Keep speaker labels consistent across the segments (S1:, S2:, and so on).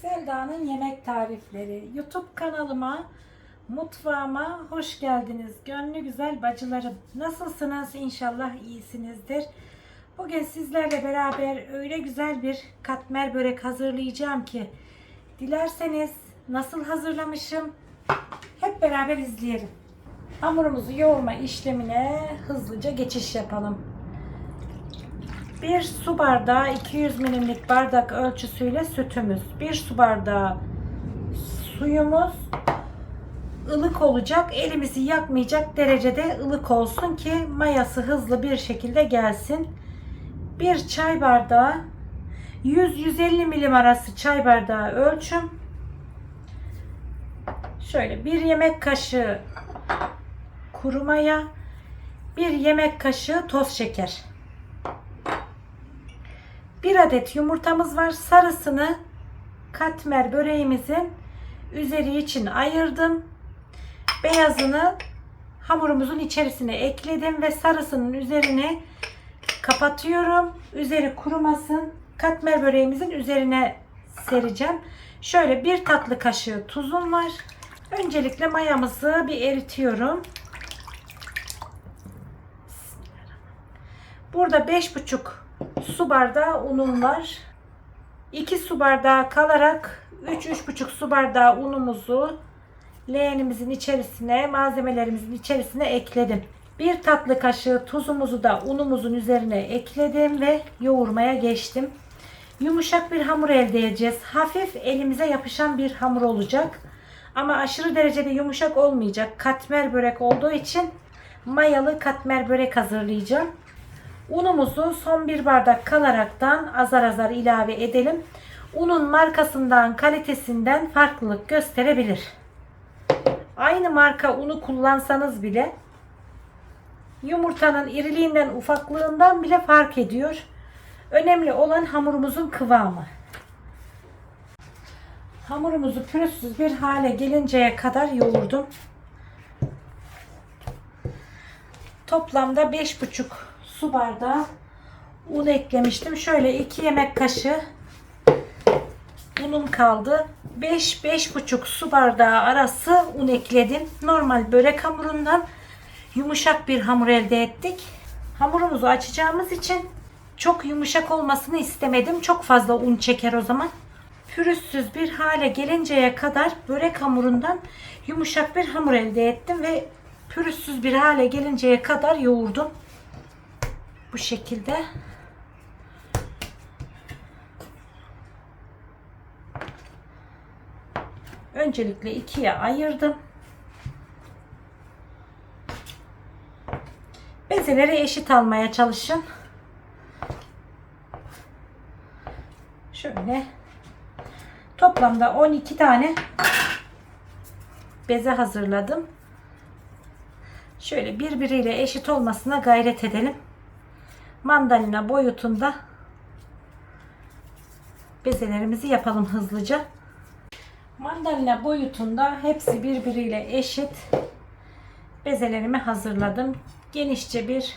S1: Selda'nın yemek tarifleri. YouTube kanalıma, mutfağıma hoş geldiniz. Gönlü güzel bacılarım. Nasılsınız? İnşallah iyisinizdir. Bugün sizlerle beraber öyle güzel bir katmer börek hazırlayacağım ki dilerseniz nasıl hazırlamışım hep beraber izleyelim. Hamurumuzu yoğurma işlemine hızlıca geçiş yapalım. Bir su bardağı 200 milimlik bardak ölçüsüyle sütümüz. Bir su bardağı suyumuz ılık olacak. Elimizi yakmayacak derecede ılık olsun ki mayası hızlı bir şekilde gelsin. Bir çay bardağı 100-150 milim arası çay bardağı ölçüm. Şöyle bir yemek kaşığı kuru maya, bir yemek kaşığı toz şeker. Bir adet yumurtamız var. Sarısını katmer böreğimizin üzeri için ayırdım. Beyazını hamurumuzun içerisine ekledim ve sarısının üzerine kapatıyorum. Üzeri kurumasın. Katmer böreğimizin üzerine sereceğim. Şöyle bir tatlı kaşığı tuzum var. Öncelikle mayamızı bir eritiyorum. Burada 5,5 su bardağı unum var. 2 su bardağı kalarak 3-3,5 su bardağı unumuzu leğenimizin içerisine, malzemelerimizin içerisine ekledim. Bir tatlı kaşığı tuzumuzu da unumuzun üzerine ekledim ve yoğurmaya geçtim. Yumuşak bir hamur elde edeceğiz. Hafif elimize yapışan bir hamur olacak. Ama aşırı derecede yumuşak olmayacak. Katmer börek olduğu için mayalı katmer börek hazırlayacağım. Unumuzu son bir bardak kalaraktan azar azar ilave edelim. Unun markasından, kalitesinden farklılık gösterebilir. Aynı marka unu kullansanız bile yumurtanın iriliğinden, ufaklığından bile fark ediyor. Önemli olan hamurumuzun kıvamı. Hamurumuzu pürüzsüz bir hale gelinceye kadar yoğurdum. Toplamda 5,5 su bardağı un eklemiştim. Şöyle 2 yemek kaşığı unum kaldı. 5-5,5 su bardağı arası un ekledim. Normal börek hamurundan yumuşak bir hamur elde ettik. Hamurumuzu açacağımız için çok yumuşak olmasını istemedim. Çok fazla un çeker o zaman. Pürüzsüz bir hale gelinceye kadar börek hamurundan yumuşak bir hamur elde ettim ve pürüzsüz bir hale gelinceye kadar yoğurdum. Bu şekilde. Öncelikle ikiye ayırdım. Bezeleri eşit almaya çalışın. Şöyle toplamda 12 tane beze hazırladım. Şöyle birbiriyle eşit olmasına gayret edelim mandalina boyutunda bezelerimizi yapalım hızlıca. Mandalina boyutunda hepsi birbiriyle eşit bezelerimi hazırladım. Genişçe bir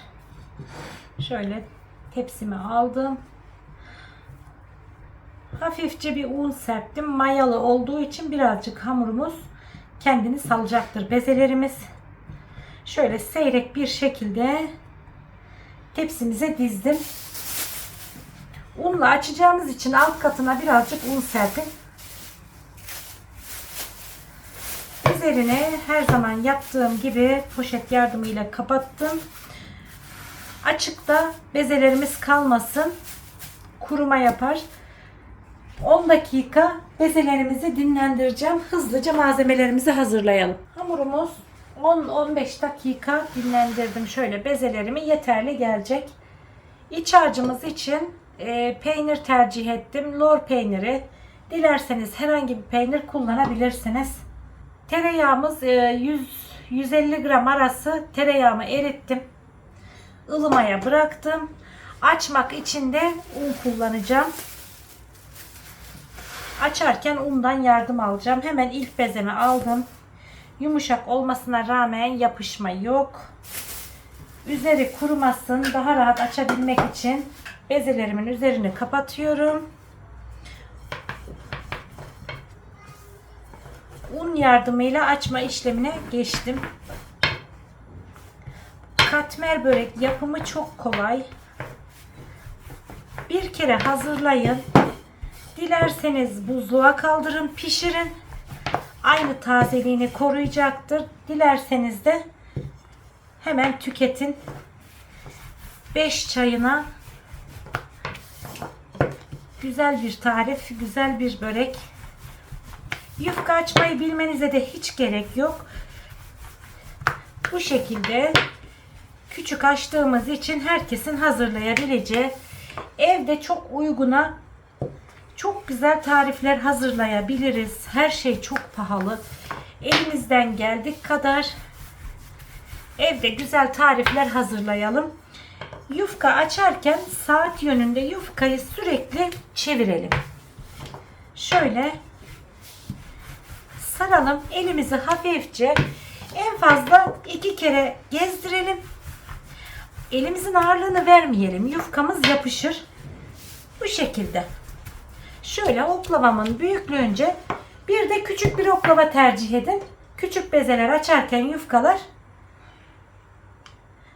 S1: şöyle tepsimi aldım. Hafifçe bir un serptim. Mayalı olduğu için birazcık hamurumuz kendini salacaktır bezelerimiz. Şöyle seyrek bir şekilde tepsimize dizdim. Unla açacağımız için alt katına birazcık un serpin. Üzerine her zaman yaptığım gibi poşet yardımıyla kapattım. Açıkta bezelerimiz kalmasın. Kuruma yapar. 10 dakika bezelerimizi dinlendireceğim. Hızlıca malzemelerimizi hazırlayalım. Hamurumuz 10-15 dakika dinlendirdim. Şöyle bezelerimi yeterli gelecek. İç harcımız için e, peynir tercih ettim. Lor peyniri. Dilerseniz herhangi bir peynir kullanabilirsiniz. Tereyağımız e, 100 150 gram arası tereyağımı erittim. ılımaya bıraktım. Açmak için de un kullanacağım. Açarken undan yardım alacağım. Hemen ilk bezemi aldım. Yumuşak olmasına rağmen yapışma yok. Üzeri kurumasın. Daha rahat açabilmek için bezelerimin üzerini kapatıyorum. un yardımıyla açma işlemine geçtim. Katmer börek yapımı çok kolay. Bir kere hazırlayın. Dilerseniz buzluğa kaldırın, pişirin. Aynı tazeliğini koruyacaktır. Dilerseniz de hemen tüketin. 5 çayına güzel bir tarif, güzel bir börek. Yufka açmayı bilmenize de hiç gerek yok. Bu şekilde küçük açtığımız için herkesin hazırlayabileceği evde çok uyguna çok güzel tarifler hazırlayabiliriz. Her şey çok pahalı. Elimizden geldik kadar evde güzel tarifler hazırlayalım. Yufka açarken saat yönünde yufkayı sürekli çevirelim. Şöyle saralım. Elimizi hafifçe en fazla iki kere gezdirelim. Elimizin ağırlığını vermeyelim. Yufkamız yapışır. Bu şekilde. Şöyle oklavamın büyüklüğünce bir de küçük bir oklava tercih edin. Küçük bezeler açarken yufkalar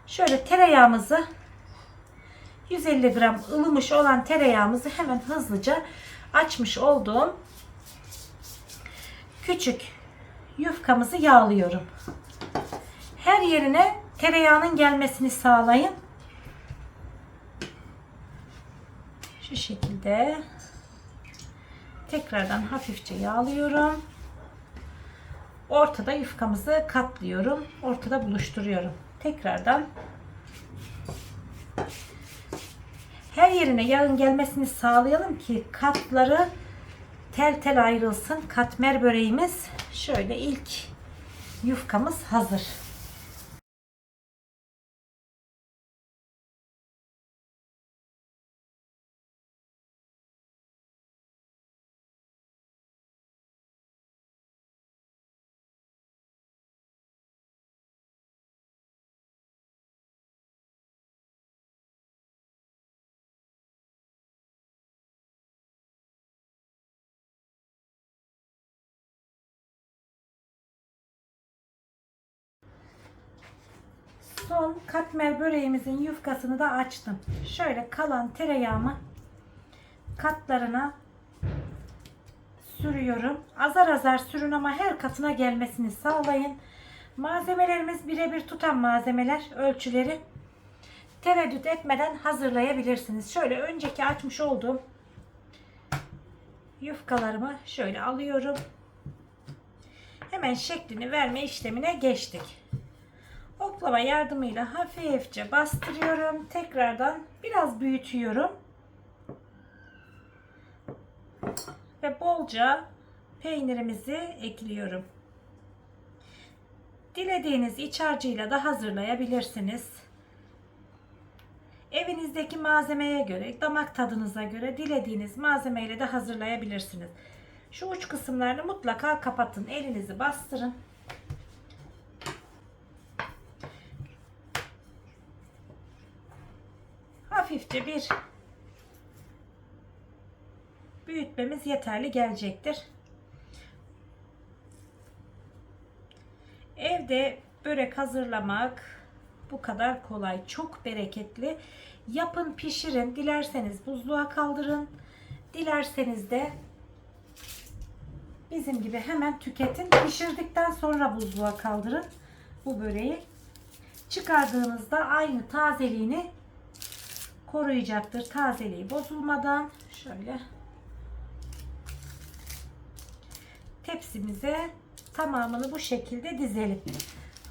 S1: şöyle tereyağımızı 150 gram ılımış olan tereyağımızı hemen hızlıca açmış olduğum küçük yufkamızı yağlıyorum. Her yerine tereyağının gelmesini sağlayın. Şu şekilde tekrardan hafifçe yağlıyorum. Ortada yufkamızı katlıyorum. Ortada buluşturuyorum. Tekrardan her yerine yağın gelmesini sağlayalım ki katları tel tel ayrılsın. Katmer böreğimiz şöyle ilk yufkamız hazır. Son katmer böreğimizin yufkasını da açtım. Şöyle kalan tereyağımı katlarına sürüyorum. Azar azar sürün ama her katına gelmesini sağlayın. Malzemelerimiz birebir tutan malzemeler, ölçüleri tereddüt etmeden hazırlayabilirsiniz. Şöyle önceki açmış olduğum yufkalarımı şöyle alıyorum. Hemen şeklini verme işlemine geçtik. Oklava yardımıyla hafifçe bastırıyorum. Tekrardan biraz büyütüyorum. Ve bolca peynirimizi ekliyorum. Dilediğiniz iç harcıyla da hazırlayabilirsiniz. Evinizdeki malzemeye göre, damak tadınıza göre dilediğiniz malzemeyle de hazırlayabilirsiniz. Şu uç kısımlarını mutlaka kapatın. Elinizi bastırın. Hafifçe bir büyütmemiz yeterli gelecektir. Evde börek hazırlamak bu kadar kolay. Çok bereketli. Yapın, pişirin. Dilerseniz buzluğa kaldırın. Dilerseniz de bizim gibi hemen tüketin. Pişirdikten sonra buzluğa kaldırın bu böreği. Çıkardığınızda aynı tazeliğini koruyacaktır. Tazeliği bozulmadan şöyle tepsimize tamamını bu şekilde dizelim.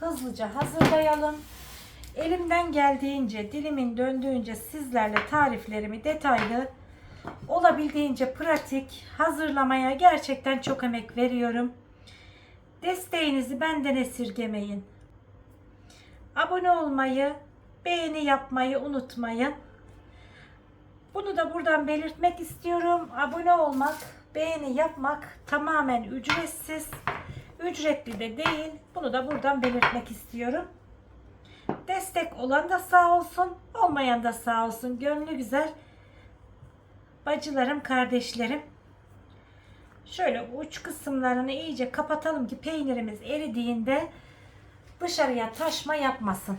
S1: Hızlıca hazırlayalım. Elimden geldiğince, dilimin döndüğünce sizlerle tariflerimi detaylı, olabildiğince pratik hazırlamaya gerçekten çok emek veriyorum. Desteğinizi benden esirgemeyin. Abone olmayı, beğeni yapmayı unutmayın. Bunu da buradan belirtmek istiyorum. Abone olmak, beğeni yapmak tamamen ücretsiz. Ücretli de değil. Bunu da buradan belirtmek istiyorum. Destek olan da sağ olsun, olmayan da sağ olsun. Gönlü güzel bacılarım, kardeşlerim. Şöyle uç kısımlarını iyice kapatalım ki peynirimiz eridiğinde dışarıya taşma yapmasın.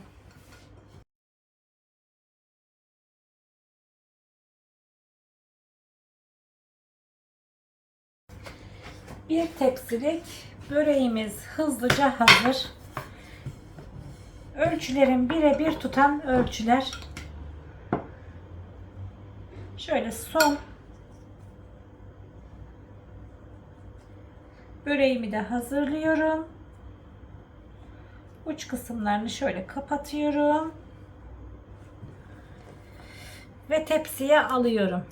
S1: Bir tepsilik böreğimiz hızlıca hazır. Ölçülerim birebir tutan ölçüler. Şöyle son böreğimi de hazırlıyorum. Uç kısımlarını şöyle kapatıyorum. Ve tepsiye alıyorum.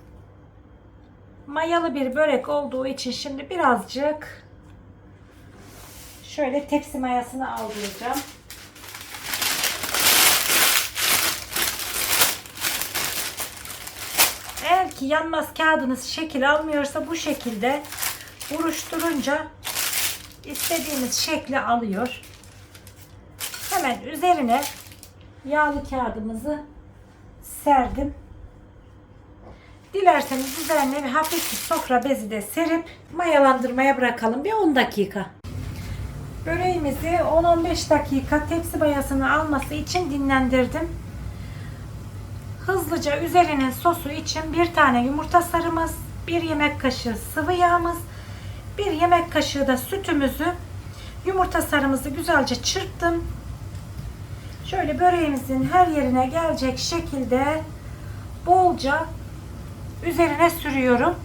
S1: Mayalı bir börek olduğu için şimdi birazcık şöyle tepsi mayasını alacağım. Eğer ki yanmaz kağıdınız şekil almıyorsa bu şekilde buruşturunca istediğiniz şekli alıyor. Hemen üzerine yağlı kağıdımızı serdim. Dilerseniz üzerine bir hafif bir sofra bezi de serip mayalandırmaya bırakalım bir 10 dakika. Böreğimizi 10-15 dakika tepsi mayasını alması için dinlendirdim. Hızlıca üzerinin sosu için bir tane yumurta sarımız, bir yemek kaşığı sıvı yağımız, bir yemek kaşığı da sütümüzü yumurta sarımızı güzelce çırptım. Şöyle böreğimizin her yerine gelecek şekilde bolca üzerine sürüyorum.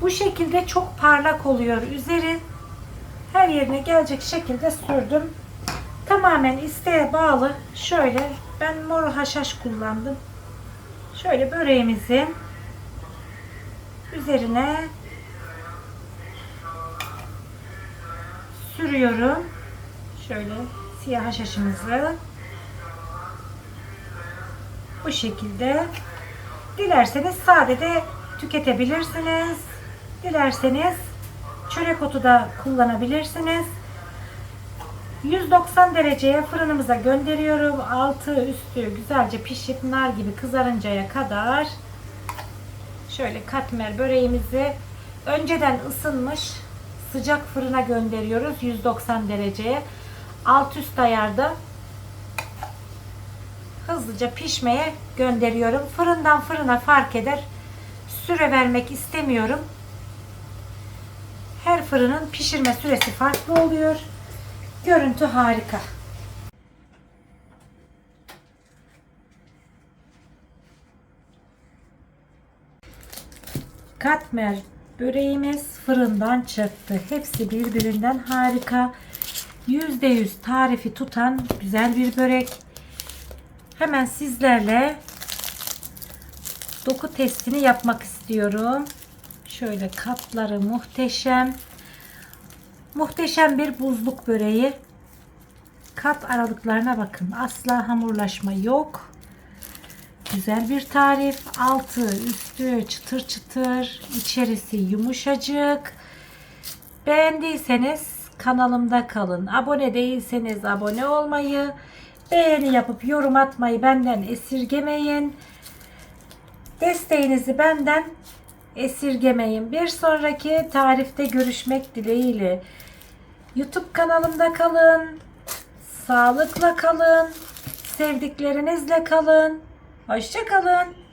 S1: Bu şekilde çok parlak oluyor üzeri. Her yerine gelecek şekilde sürdüm. Tamamen isteğe bağlı. Şöyle ben mor haşhaş kullandım. Şöyle böreğimizin üzerine sürüyorum. Şöyle siyah haşhaşımızı bu şekilde dilerseniz sade de tüketebilirsiniz. Dilerseniz çörek otu da kullanabilirsiniz. 190 dereceye fırınımıza gönderiyorum. Altı üstü güzelce pişip nar gibi kızarıncaya kadar şöyle katmer böreğimizi önceden ısınmış sıcak fırına gönderiyoruz 190 dereceye. Alt üst ayarda hızlıca pişmeye gönderiyorum. Fırından fırına fark eder. Süre vermek istemiyorum. Her fırının pişirme süresi farklı oluyor. Görüntü harika. Katmer böreğimiz fırından çıktı. Hepsi birbirinden harika. %100 tarifi tutan güzel bir börek. Hemen sizlerle doku testini yapmak istiyorum. Şöyle kapları muhteşem. Muhteşem bir buzluk böreği. Kat aralıklarına bakın. Asla hamurlaşma yok. Güzel bir tarif. Altı, üstü çıtır çıtır. içerisi yumuşacık. Beğendiyseniz kanalımda kalın. Abone değilseniz abone olmayı, beğeni yapıp yorum atmayı benden esirgemeyin. Desteğinizi benden esirgemeyin. Bir sonraki tarifte görüşmek dileğiyle. YouTube kanalımda kalın. Sağlıkla kalın. Sevdiklerinizle kalın. Hoşça kalın.